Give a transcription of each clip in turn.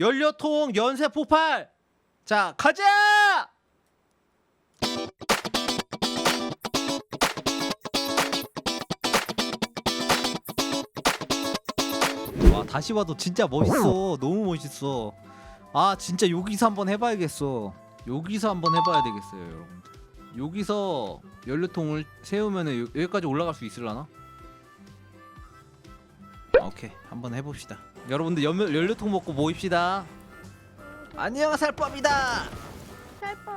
연료통 연쇄 폭발. 자, 가자! 와, 다시 봐도 진짜 멋있어. 너무 멋있어. 아, 진짜 여기서 한번 해봐야겠어. 여기서 한번 해봐야 되겠어요, 여러분들. 여기서 연료통을 세우면은 여- 여기까지 올라갈 수 있을라나? 오케이, 한번 해봅시다. 여러분들 연, 연료통 먹고 모입시다. 안녕, 살법이다. 살법.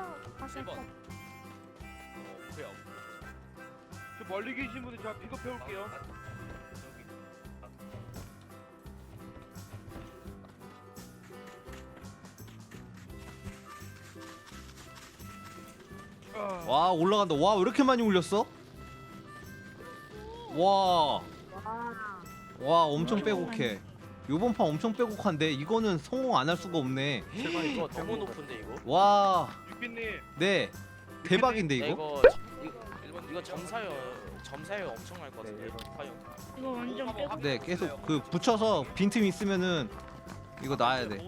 아 살법. 저 멀리 계신 분들 제가 픽업해 올게요. 아, 와, 올라간다. 와, 왜 이렇게 많이 올렸어? 와, 와. 와, 엄청 빼곡해. 요번 판 엄청 빼곡한데 이거는 성공 안 할 수가 없네. 제발 이거 너무 높은데 이거? 와, 유기님 네, 대박인데 야, 이거. 이거 이거, 이거 점사요 점사요 엄청 날것 같은데 과연 이거 완전 빼고. 네, 계속 그 붙여서 빈틈 있으면은 이거 놔야 돼.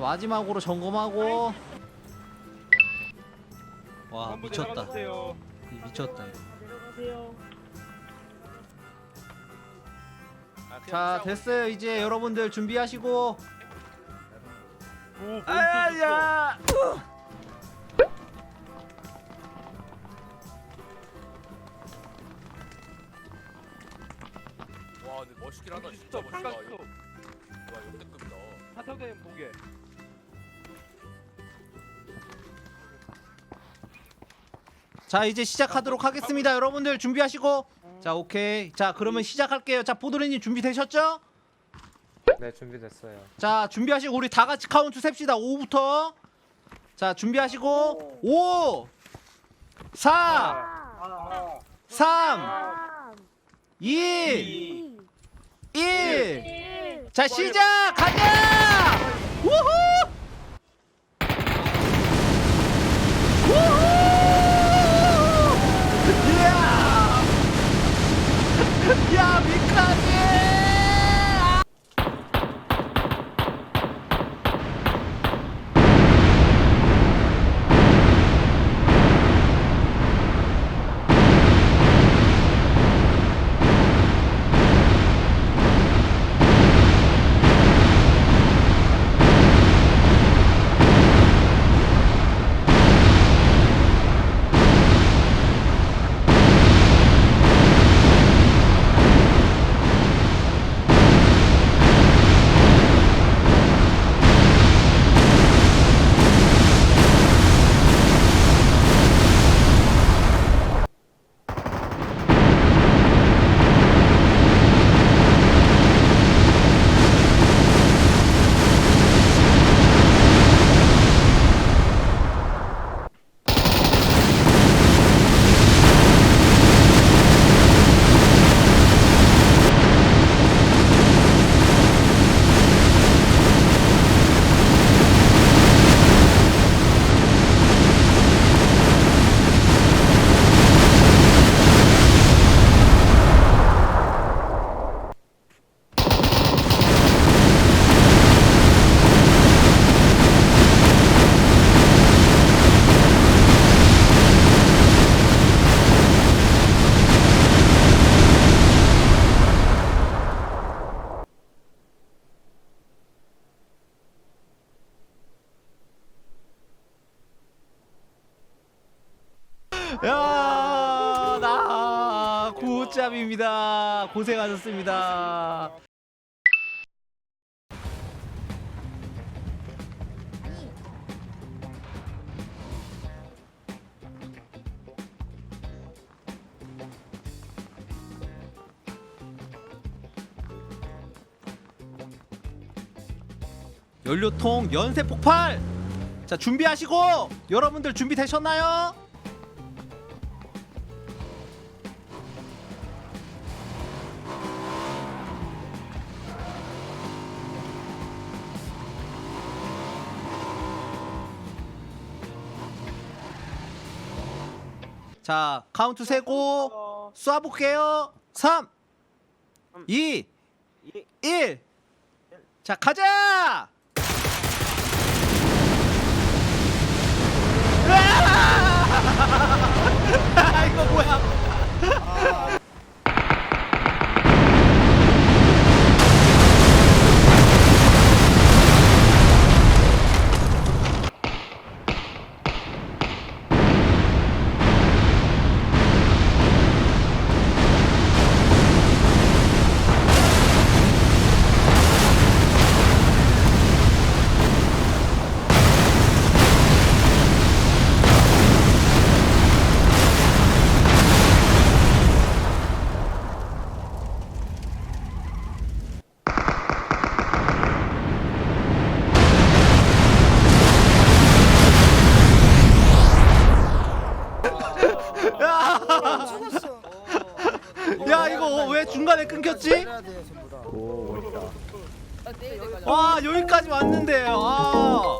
자, 마지막으로 점검하고. 와, 미쳤다. 내려가주세요. 미쳤다. 이거. 아, 그냥 자, 됐어요. 이제 여러분들 준비하시고. 오, 몬스터 좋죠. 아야! 와 근데 멋있긴 하다 진짜 스톱, 멋있다. 이거 와 역대급이다 사탕된 보게. 자, 이제 시작하도록 하겠습니다. 여러분들 준비하시고. 자, 오케이. 자, 그러면 시작할게요. 자, 보드레님 준비되셨죠? 네 준비됐어요. 자, 준비하시고 우리 다 같이 카운트 셉시다. 5부터. 자, 준비하시고 5 4 아. 3 아. 2 이. 1 일. 자, 시작! 가자! 우후! 야, 나 구호짭입니다. 고생하셨습니다. 연료통 연쇄 폭발. 자 준비하시고 여러분들 준비되셨나요? 자 카운트 세고 쏴볼게요. 3 2 1자 가자! 으아! 이거 뭐야 야 이거 왜 중간에 끊겼지? 오 멋있다. 와 여기까지 왔는데 아